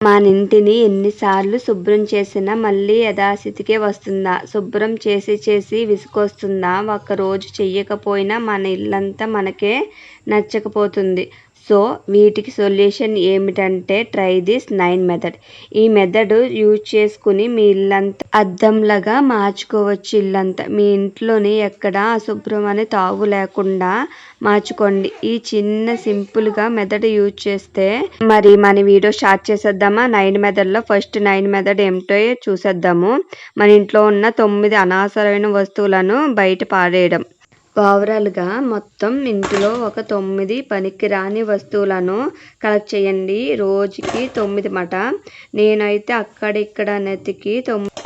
మన ఇంటిని ఎన్నిసార్లు శుభ్రం చేసినా మళ్ళీ యథాస్థితికే వస్తుందా? శుభ్రం చేసి చేసి విసుగొస్తుందా ఒక్కరోజు చెయ్యకపోయినా మన ఇల్లంతా మనకే నచ్చకపోతుంది. సో వీటికి సొల్యూషన్ ఏమిటంటే ట్రై దిస్ నైన్ మెథడ్ ఈ మెథడ్ యూజ్ చేసుకుని మీ ఇల్లంతా అద్దంలాగా మార్చుకోవచ్చు ఇల్లంతా. మీ ఇంట్లోని ఎక్కడ అశుభ్రం అనే తావు లేకుండా మార్చుకోండి. ఈ చిన్న సింపుల్గా మెథడ్ యూజ్ చేస్తే మరి మన వీడియో స్టార్ట్ చేసేద్దామా? నైన్ మెథడ్లో ఫస్ట్ నైన్ మెథడ్ ఏమిటో చూసేద్దాము. మన ఇంట్లో ఉన్న తొమ్మిది అనవసరమైన వస్తువులను బయట పాడేయడం ఓవరాల్గా మొత్తం ఇంటిలో ఒక తొమ్మిది పనికిరాని వస్తువులను కలెక్ట్ చేయండి. రోజుకి తొమ్మిది మాట. నేనైతే అక్కడిక్కడ నెతికి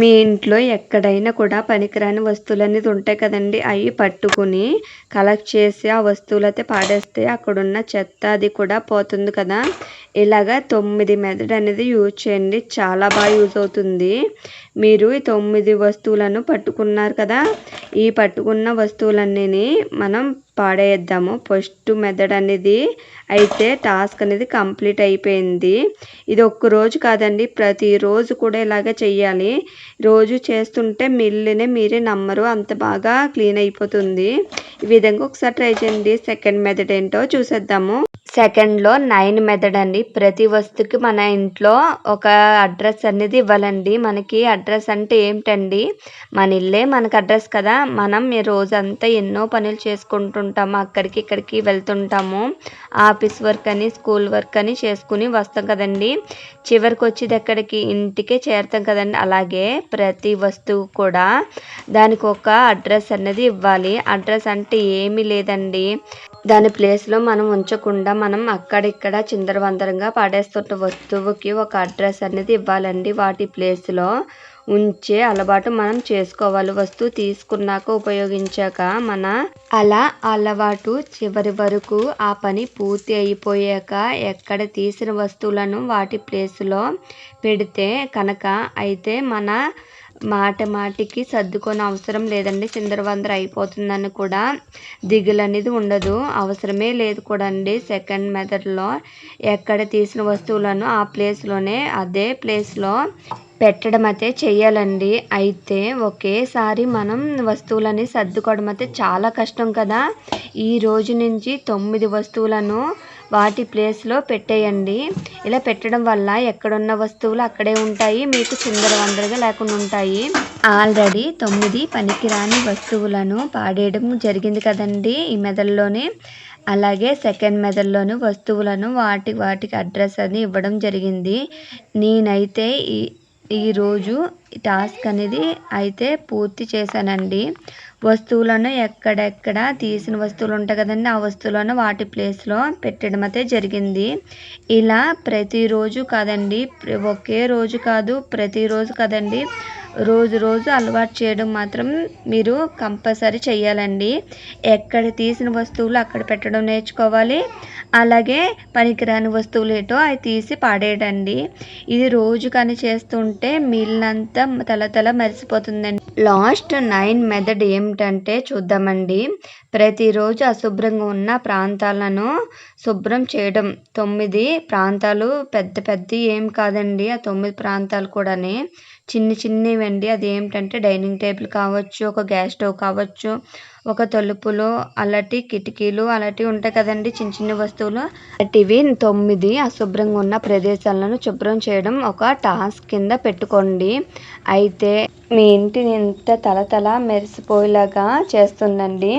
మీ ఇంట్లో ఎక్కడైనా కూడా పనికిరాని వస్తువులు అనేది ఉంటాయి కదండి. అవి పట్టుకుని కలెక్ట్ చేసి ఆ వస్తువులు అయితే పాడేస్తే అక్కడున్న చెత్త అది కూడా పోతుంది కదా. ఇలాగా తొమ్మిది మెథడ్ అనేది యూజ్ చేయండి. చాలా బాగా యూజ్ అవుతుంది. మీరు ఈ తొమ్మిది వస్తువులను పట్టుకున్నారు కదా ఈ పట్టుకున్న వస్తువులన్నీ మనం పాడేద్దాము. ఫస్ట్ మెథడ్ అనేది అయితే టాస్క్ అనేది కంప్లీట్ అయిపోయింది. ఇది ఒక్క రోజు కాదండి ప్రతిరోజు కూడా ఇలాగే చెయ్యాలి. రోజు చేస్తుంటే మిల్లునే మీరే నమ్మరు అంత బాగా క్లీన్ అయిపోతుంది. ఈ విధంగా ఒకసారి ట్రై చేయండి. సెకండ్ మెథడ్ ఏంటో చూసేద్దాము. సెకండ్లో నైన్ మెథడ్ అండి. ప్రతి వస్తువుకి మన ఇంట్లో ఒక అడ్రస్ అనేది ఇవ్వాలండి. మనకి అడ్రస్ అంటే ఏమిటండి మన ఇల్లే మనకు అడ్రస్ కదా. మనం ఈ రోజంతా ఎన్నో పనులు చేసుకుంటుంటాము. అక్కడికి ఇక్కడికి వెళ్తుంటాము. ఆఫీస్ వర్క్ అని స్కూల్ వర్క్ అని చేసుకుని వస్తాం కదండి. చివరికి వచ్చేది ఎక్కడికి? ఇంటికే చేరుతాం కదండి. అలాగే ప్రతి వస్తువు కూడా దానికి ఒక అడ్రస్ అనేది ఇవ్వాలి. అడ్రస్ అంటే ఏమీ లేదండి. దాని ప్లేస్లో మనం ఉంచకుండా మనం అక్కడిక్కడ చిందరవందరంగా పడేస్తున్న వస్తువుకి ఒక అడ్రస్ అనేది ఇవ్వాలండి. వాటి ప్లేస్లో ఉంచే అలవాటు మనం చేసుకోవాలి. వస్తువు తీసుకున్నాక ఉపయోగించాక మన అలా అలవాటు చివరి వరకు ఆ పని పూర్తి అయిపోయాక ఎక్కడ తీసిన వస్తువులను వాటి ప్లేస్లో పెడితే కనుక అయితే మన మాట మాటికి సర్దుకొని అవసరం లేదండి. చిందరవందర అయిపోతుందని కూడా దిగులు అనేది ఉండదు. అవసరమే లేదు కూడా అండి సెకండ్ మెథడ్లో ఎక్కడ తీసిన వస్తువులను ఆ ప్లేస్లోనే అదే ప్లేస్లో పెట్టడం అయితే చేయాలండి అయితే ఒకేసారి మనం వస్తువులని సర్దుకోవడం అయితే చాలా కష్టం కదా. ఈ రోజు నుంచి తొమ్మిది వస్తువులను వాటి ప్లేస్లో పెట్టేయండి. ఇలా పెట్టడం వల్ల ఎక్కడున్న వస్తువులు అక్కడే ఉంటాయి మీకు చిందర వందరగా లేకుండా ఉంటాయి. ఆల్రెడీ తొమ్మిది పనికిరాని వస్తువులను పాడేయడం జరిగింది కదండి ఈ మెదడులోనే. అలాగే సెకండ్ మెథడ్లోని వస్తువులను వాటి వాటికి అడ్రస్ అని ఇవ్వడం జరిగింది. నేనైతే ఈ ఈరోజు టాస్క్ అనేది అయితే పూర్తి చేశానండి. వస్తువులను ఎక్కడెక్కడ తీసిన వస్తువులు ఉంటాయి కదండి ఆ వస్తువులను వాటి ప్లేస్లో పెట్టడం అయితే జరిగింది. ఇలా ప్రతిరోజు కాదండి ఒకే రోజు కాదు ప్రతిరోజు కాదండి రోజు రోజు అలవాటు చేయడం మాత్రం మీరు కంపల్సరీ చేయాలండి ఎక్కడ తీసిన వస్తువులు అక్కడ పెట్టడం నేర్చుకోవాలి అలాగే పనికిరాని వస్తువులు ఏటో అవి తీసి పాడేయడండి. ఇది రోజు కానీ చేస్తుంటే మిగిలినంతా తల తల మెరిసిపోతుందండి. లాస్ట్ నైన్ మెథడ్ ఏమిటంటే చూద్దామండి. ప్రతిరోజు అశుభ్రంగా ఉన్న ప్రాంతాలను శుభ్రం చేయడం. తొమ్మిది ప్రాంతాలు పెద్ద పెద్ద ఏం కాదండి. ఆ తొమ్మిది ప్రాంతాలు కూడాని చిన్ని చిన్నవండి. అది ఏమిటంటే డైనింగ్ టేబుల్ కావచ్చు ఒక గ్యాస్ స్టవ్ కావచ్చు ఒక తలుపులు అలాంటి కిటికీలు అలాంటివి ఉంటాయి కదండి చిన్న చిన్న వస్తువులు. అలాంటివి తొమ్మిది అశుభ్రంగా ఉన్న ప్రదేశాలను శుభ్రం చేయడం ఒక టాస్క్ కింద పెట్టుకోండి. అయితే మీ ఇంటిని ఎంత తలతల మెరిసిపోయేలాగా చేస్తుందండి.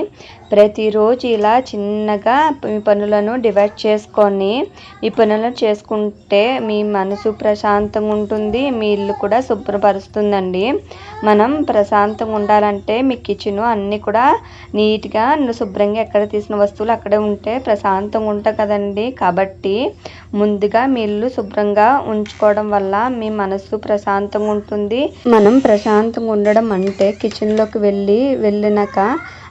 ప్రతిరోజు ఇలా చిన్నగా మీ పనులను డివైడ్ చేసుకొని ఈ పనులను చేసుకుంటే మీ మనసు ప్రశాంతంగా ఉంటుంది మీ ఇల్లు కూడా శుభ్రపరుస్తుందండి. మనం ప్రశాంతంగా ఉండాలంటే మీ కిచెన్ అన్నీ కూడా నీట్గా శుభ్రంగా ఎక్కడ తీసిన వస్తువులు అక్కడే ఉంటే ప్రశాంతంగా ఉంటాయి కదండి. కాబట్టి ముందుగా మీ ఇల్లు శుభ్రంగా ఉంచుకోవడం వల్ల మీ మనసు ప్రశాంతంగా ఉంటుంది. మనం ప్రశాంతంగా ఉండడం అంటే కిచెన్లోకి వెళ్ళి వెళ్ళినాక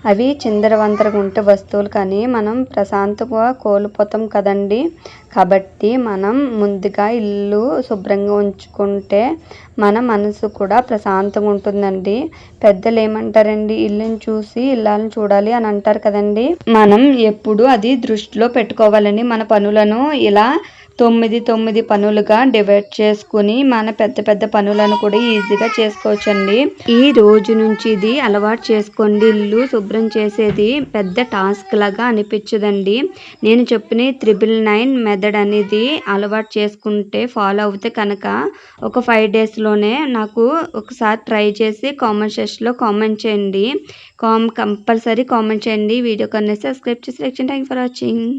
అవి చిందరవంతరగా ఉంటే వస్తువులు కానీ మనం ప్రశాంతంగా కోల్పోతాం కదండి. కాబట్టి మనం ముందుగా ఇల్లు శుభ్రంగా ఉంచుకుంటే మన మనసు కూడా ప్రశాంతంగా ఉంటుందండి పెద్దలు ఏమంటారండి ఇల్లుని చూసి ఇల్లాలను చూడాలి అని అంటారు కదండి. మనం ఎప్పుడు అది దృష్టిలో పెట్టుకోవాలని మన పనులను. ఇలా తొమ్మిది తొమ్మిది పనులుగా డివైడ్ చేసుకుని మన పెద్ద పెద్ద పనులను కూడా ఈజీగా చేసుకోవచ్చండి. ఈ రోజు నుంచి ఇది అలవాటు చేసుకోండి. ఇల్లు శుభ్రం చేసేది పెద్ద టాస్క్ లాగా అనిపించదండి. నేను చెప్పిన త్రిబుల్ నైన్ మెథడ్ అనేది అలవాటు చేసుకుంటే ఫాలో అవుతే కనుక ఒక ఫైవ్ డేస్లోనే నాకు ఒకసారి ట్రై చేసి కామెంట్ సెక్షన్లో కామెంట్ చేయండి. కామ్ కంపల్సరీ కామెంట్ చేయండి. వీడియో కన్నా సబ్స్క్రైబ్ చేసి థ్యాంక్ ఫర్ వాచింగ్